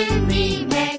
예수님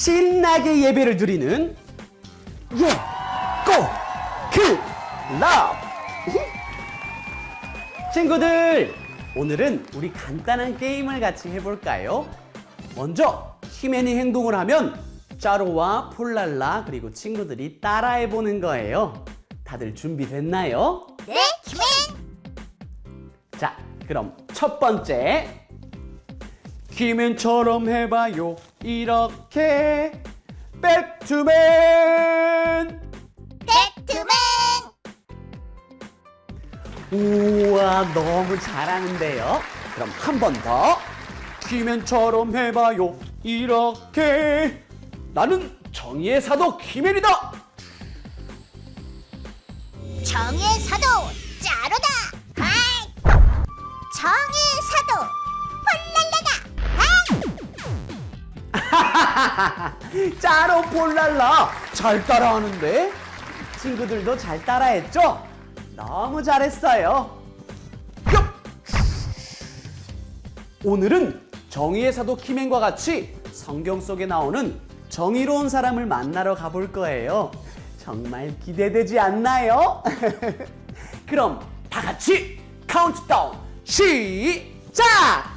신나게 예배를 드리는 예, 고, 클럽! 친구들, 오늘은 우리 간단한 게임을 같이 해볼까요? 먼저, 히맨이 행동을 하면 짜로와 폴랄라 그리고 친구들이 따라해보는 거예요. 다들 준비됐나요? 네, 키맨 자, 그럼 첫 번째. 키맨처럼 해봐요. 이렇게. 백투맨! 배트맨 우와, 너무 잘하는데요. 그럼 한 번 더. 키맨처럼 해봐요. 이렇게. 나는 정의의 사도 키맨이다. 정의 사도 짜로다 하이 정의 사도 짜로 폴랄라. 잘 따라하는데? 친구들도 잘 따라했죠? 너무 잘했어요. 뿅! 오늘은 정의의 사도 키맨과 같이 성경 속에 나오는 정의로운 사람을 만나러 가볼 거예요. 정말 기대되지 않나요? 그럼 다 같이 카운트다운 시작!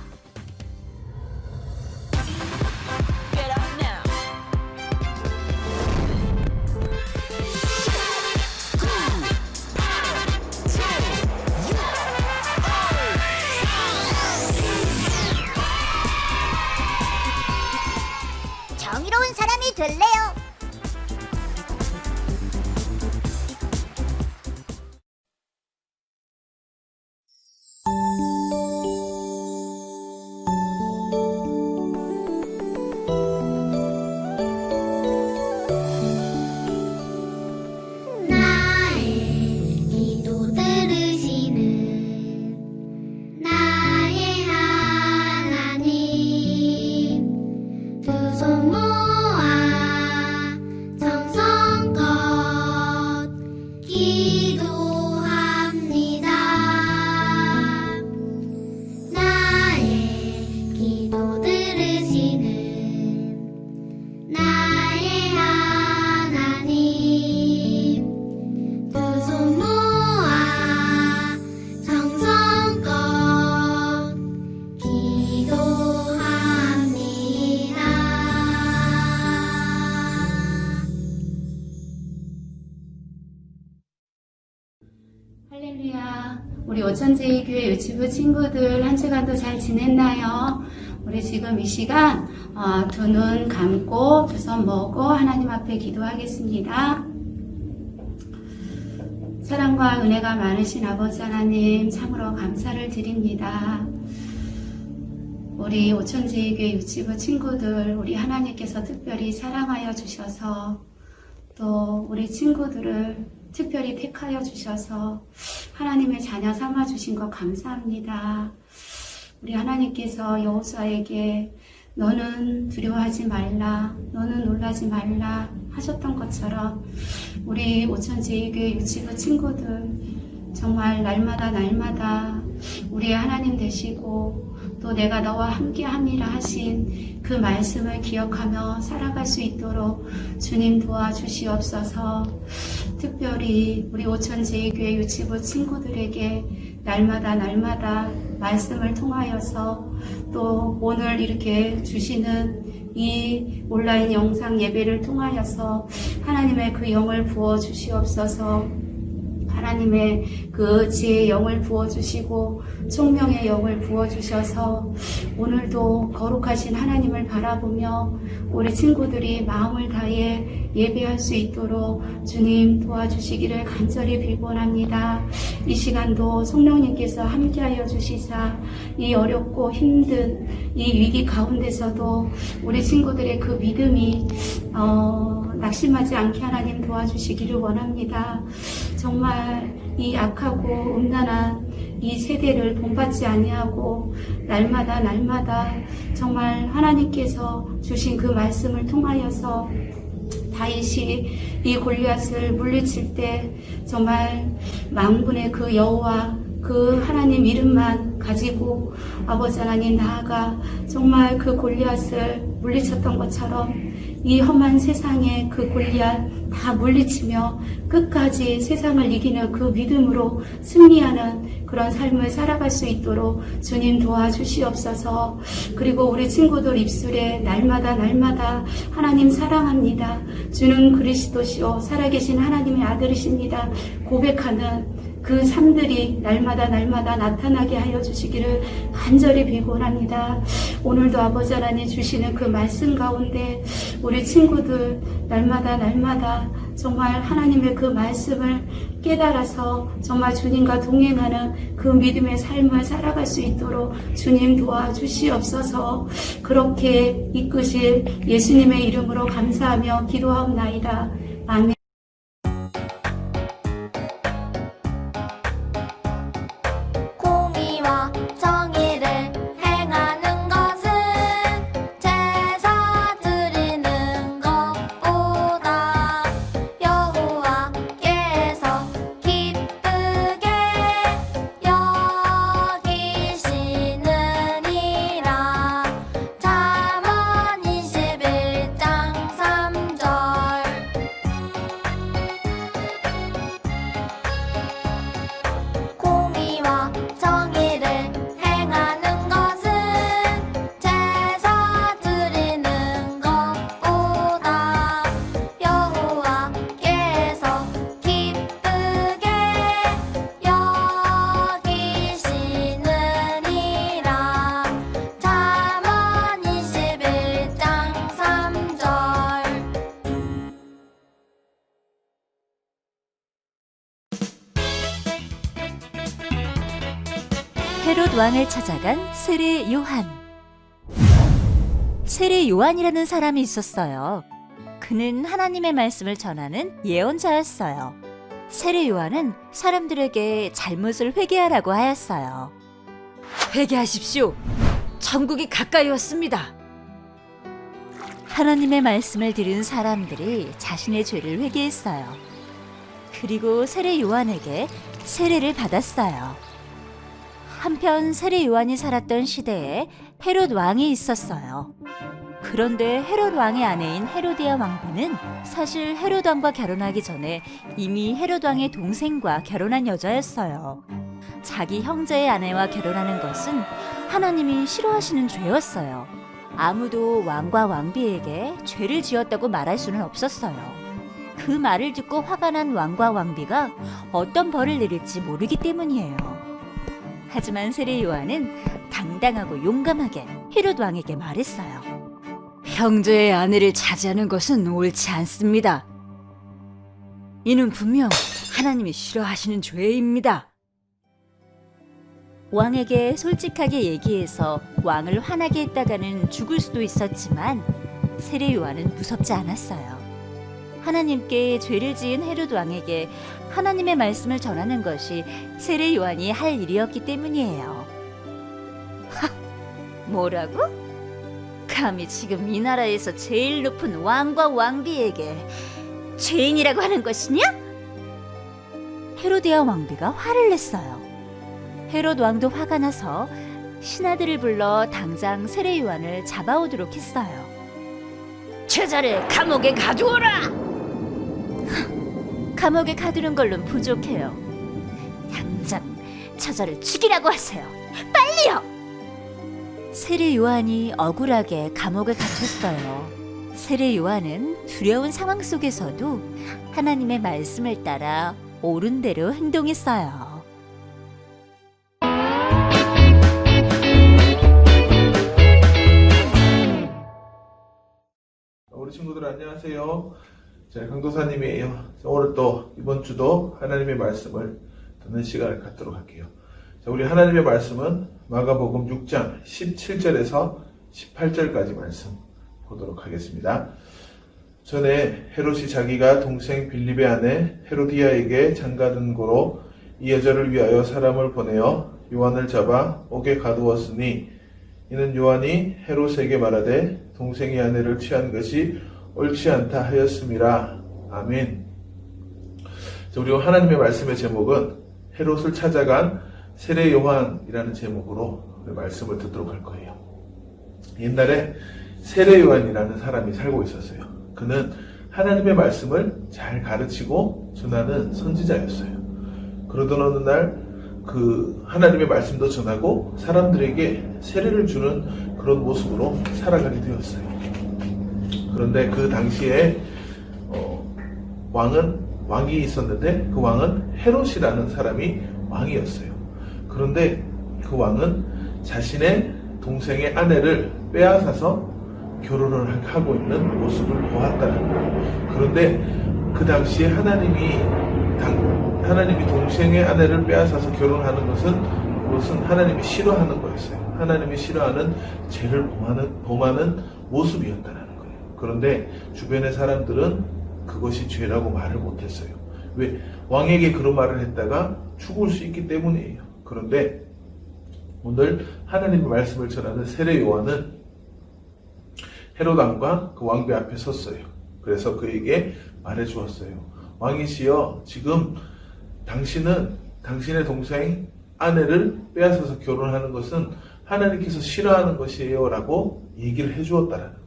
잘 지냈나요? 우리 지금 이 시간 어, 두눈 감고 두 손 모으고 하나님 앞에 기도하겠습니다. 사랑과 은혜가 많으신 아버지 하나님 참으로 감사를 드립니다. 우리 오천제이교회 유치부 친구들 우리 하나님께서 특별히 사랑하여 주셔서 또 우리 친구들을 특별히 택하여 주셔서 하나님의 자녀 삼아 주신 것 감사합니다. 우리 하나님께서 여호수아에게 너는 두려워하지 말라, 너는 놀라지 말라 하셨던 것처럼 우리 오천 제일교회 유치부 친구들 정말 날마다 날마다 우리의 하나님 되시고 또 내가 너와 함께 함이라 하신 그 말씀을 기억하며 살아갈 수 있도록 주님 도와주시옵소서. 특별히 우리 오천 제일교회 유치부 친구들에게 날마다 날마다 말씀을 통하여서 또 오늘 이렇게 주시는 이 온라인 영상 예배를 통하여서 하나님의 그 영을 부어 주시옵소서 하나님의 그 지혜의 영을 부어주시고 총명의 영을 부어주셔서 오늘도 거룩하신 하나님을 바라보며 우리 친구들이 마음을 다해 예배할 수 있도록 주님 도와주시기를 간절히 빌곤합니다. 이 시간도 성령님께서 함께하여 주시사 이 어렵고 힘든 이 위기 가운데서도 우리 친구들의 그 믿음이 어, 낙심하지 않게 하나님 도와주시기를 원합니다. 정말 이 악하고 음란한 이 세대를 본받지 아니하고 날마다 날마다 정말 하나님께서 주신 그 말씀을 통하여서 다윗이 이 골리앗을 물리칠 때 정말 망군의 그 여호와 그 하나님 이름만 가지고 아버지 하나님 나아가 정말 그 골리앗을 물리쳤던 것처럼 이 험한 세상에 그 골리앗 다 물리치며 끝까지 세상을 이기는 그 믿음으로 승리하는 그런 삶을 살아갈 수 있도록 주님 도와주시옵소서. 그리고 우리 친구들 입술에 날마다 날마다 하나님 사랑합니다. 주는 그리스도시요 살아계신 하나님의 아들이십니다. 고백하는 그 삶들이 날마다 날마다 나타나게 하여 주시기를 간절히 비곤합니다. 오늘도 아버지 하나님 주시는 그 말씀 가운데 우리 친구들 날마다 날마다 정말 하나님의 그 말씀을 깨달아서 정말 주님과 동행하는 그 믿음의 삶을 살아갈 수 있도록 주님 도와주시옵소서 그렇게 이끄실 예수님의 이름으로 감사하며 기도하옵나이다. 아멘. 헤롯 왕을 찾아간 세례 요한. 세례 요한이라는 사람이 있었어요. 그는 하나님의 말씀을 전하는 예언자였어요. 세례 요한은 사람들에게 잘못을 회개하라고 하였어요. 회개하십시오. 천국이 가까이 왔습니다. 하나님의 말씀을 들은 사람들이 자신의 죄를 회개했어요. 그리고 세례 요한에게 세례를 받았어요. 한편 세례 요한이 살았던 시대에 헤롯 왕이 있었어요. 그런데 헤롯 왕의 아내인 헤로디아 왕비는 사실 헤롯 왕과 결혼하기 전에 이미 헤롯 왕의 동생과 결혼한 여자였어요. 자기 형제의 아내와 결혼하는 것은 하나님이 싫어하시는 죄였어요. 아무도 왕과 왕비에게 죄를 지었다고 말할 수는 없었어요. 그 말을 듣고 화가 난 왕과 왕비가 어떤 벌을 내릴지 모르기 때문이에요. 하지만 세례 요한은 당당하고 용감하게 헤롯 왕에게 말했어요. 형제의 아내를 차지하는 것은 옳지 않습니다. 이는 분명 하나님이 싫어하시는 죄입니다. 왕에게 솔직하게 얘기해서 왕을 화나게 했다가는 죽을 수도 있었지만 세례 요한은 무섭지 않았어요. 하나님께 죄를 지은 헤롯 왕에게 하나님의 말씀을 전하는 것이 세례 요한이 할 일이었기 때문이에요. 하, 뭐라고? 감히 지금 이 나라에서 제일 높은 왕과 왕비에게 죄인이라고 하는 것이냐? 헤로디아 왕비가 화를 냈어요. 헤롯 왕도 화가 나서 신하들을 불러 당장 세례 요한을 잡아오도록 했어요. 제자를 감옥에 가두어라! 감옥에 가두는 걸론 부족해요. 당장 처자를 죽이라고 하세요. 빨리요! 세례 요한이 억울하게 감옥에 갇혔어요. 세례 요한은 두려운 상황 속에서도 하나님의 말씀을 따라 옳은 대로 행동했어요. 우리 친구들 안녕하세요. 자, 강도사님이에요. 자, 오늘 또 이번 주도 하나님의 말씀을 듣는 시간을 갖도록 할게요. 자, 우리 하나님의 말씀은 마가복음 6장 17절에서 18절까지 말씀 보도록 하겠습니다. 전에 헤롯이 자기가 동생 빌립의 아내 헤로디아에게 장가든 고로 이 여자를 위하여 사람을 보내어 요한을 잡아 옥에 가두었으니 이는 요한이 헤롯에게 말하되 동생의 아내를 취한 것이 옳지 않다 하였음이라. 아멘. 자, 우리 하나님의 말씀의 제목은 헤롯을 찾아간 세례 요한이라는 제목으로 말씀을 듣도록 할 거예요. 옛날에 세례 요한이라는 사람이 살고 있었어요. 그는 하나님의 말씀을 잘 가르치고 전하는 선지자였어요. 그러던 어느 날 그 하나님의 말씀도 전하고 사람들에게 세례를 주는 그런 모습으로 살아가게 되었어요. 그런데 그 당시에 어, 왕은 왕이 있었는데 그 왕은 헤롯이라는 사람이 왕이었어요. 그런데 그 왕은 자신의 동생의 아내를 빼앗아서 결혼을 하고 있는 모습을 보았다는 거예요. 그런데 그 당시에 하나님이 당, 하나님이 동생의 아내를 빼앗아서 결혼하는 것은 그것은 하나님이 싫어하는 거였어요. 하나님이 싫어하는 죄를 범하는, 범하는 모습이었다는. 그런데 주변의 사람들은 그것이 죄라고 말을 못했어요. 왜? 왕에게 그런 말을 했다가 죽을 수 있기 때문이에요. 그런데 오늘 하나님의 말씀을 전하는 세례 요한은 헤로당과 그 왕비 앞에 섰어요. 그래서 그에게 말해 주었어요. 왕이시여, 지금 당신은 당신의 동생 아내를 빼앗아서 결혼하는 것은 하나님께서 싫어하는 것이에요. 라고 얘기를 해 주었다라는.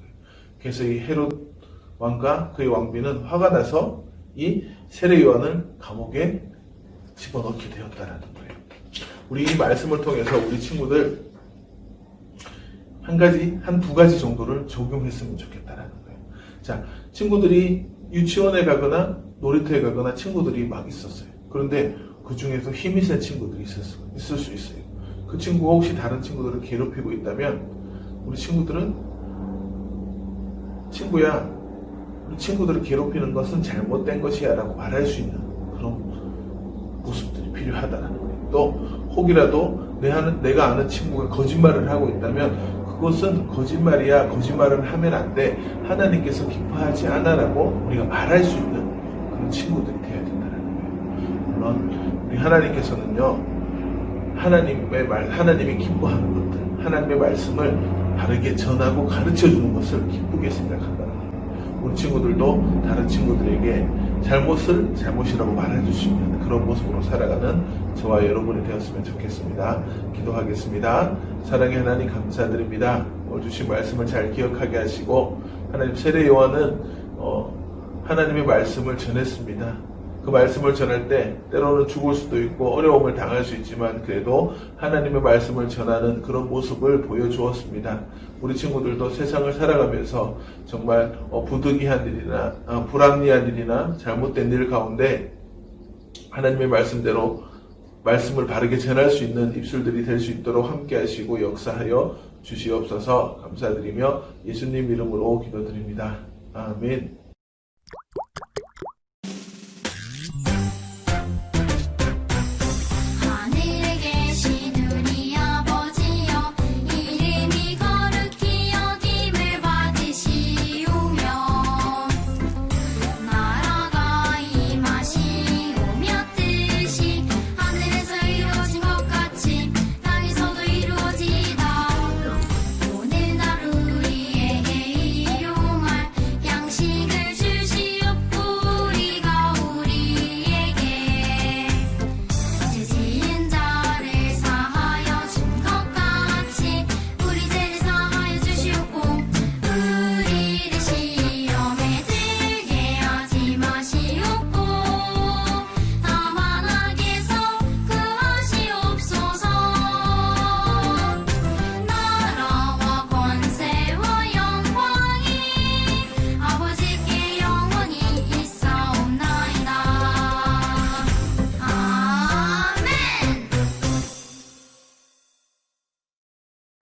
그래서 이 헤롯 왕과 그의 왕비는 화가 나서 이 세례 요한을 감옥에 집어넣게 되었다라는 거예요. 우리 이 말씀을 통해서 우리 친구들 한 가지, 한 두 가지 정도를 적용했으면 좋겠다라는 거예요. 자, 친구들이 유치원에 가거나 놀이터에 가거나 친구들이 막 있었어요. 그런데 그 중에서 힘이 센 친구들이 있을 수, 있을 수 있어요. 그 친구가 혹시 다른 친구들을 괴롭히고 있다면 우리 친구들은 친구야, 우리 친구들을 괴롭히는 것은 잘못된 것이야 라고 말할 수 있는 그런 모습들이 필요하다는 거예요. 또 혹이라도 내가 아는 친구가 거짓말을 하고 있다면 그것은 거짓말이야 거짓말을 하면 안 돼. 하나님께서 기뻐하지 않아라고 우리가 말할 수 있는 그런 친구들이 되어야 된다는 거예요. 물론 우리 하나님께서는요. 하나님의 말, 하나님이 기뻐하는 것들, 하나님의 말씀을 바르게 전하고 가르쳐 주는 것을 기쁘게 생각한다는 거예요. 우리 친구들도 다른 친구들에게 잘못을 잘못이라고 말해줄 수 있는 그런 모습으로 살아가는 저와 여러분이 되었으면 좋겠습니다. 기도하겠습니다. 사랑의 하나님 감사드립니다. 주신 말씀을 잘 기억하게 하시고 하나님 세례 요한은 어, 하나님의 말씀을 전했습니다. 그 말씀을 전할 때 때로는 죽을 수도 있고 어려움을 당할 수 있지만 그래도 하나님의 말씀을 전하는 그런 모습을 보여주었습니다. 우리 친구들도 세상을 살아가면서 정말 어, 부득이한 일이나 어, 불합리한 일이나 잘못된 일 가운데 하나님의 말씀대로 말씀을 바르게 전할 수 있는 입술들이 될 수 있도록 함께 하시고 역사하여 주시옵소서 감사드리며 예수님 이름으로 기도드립니다. 아멘.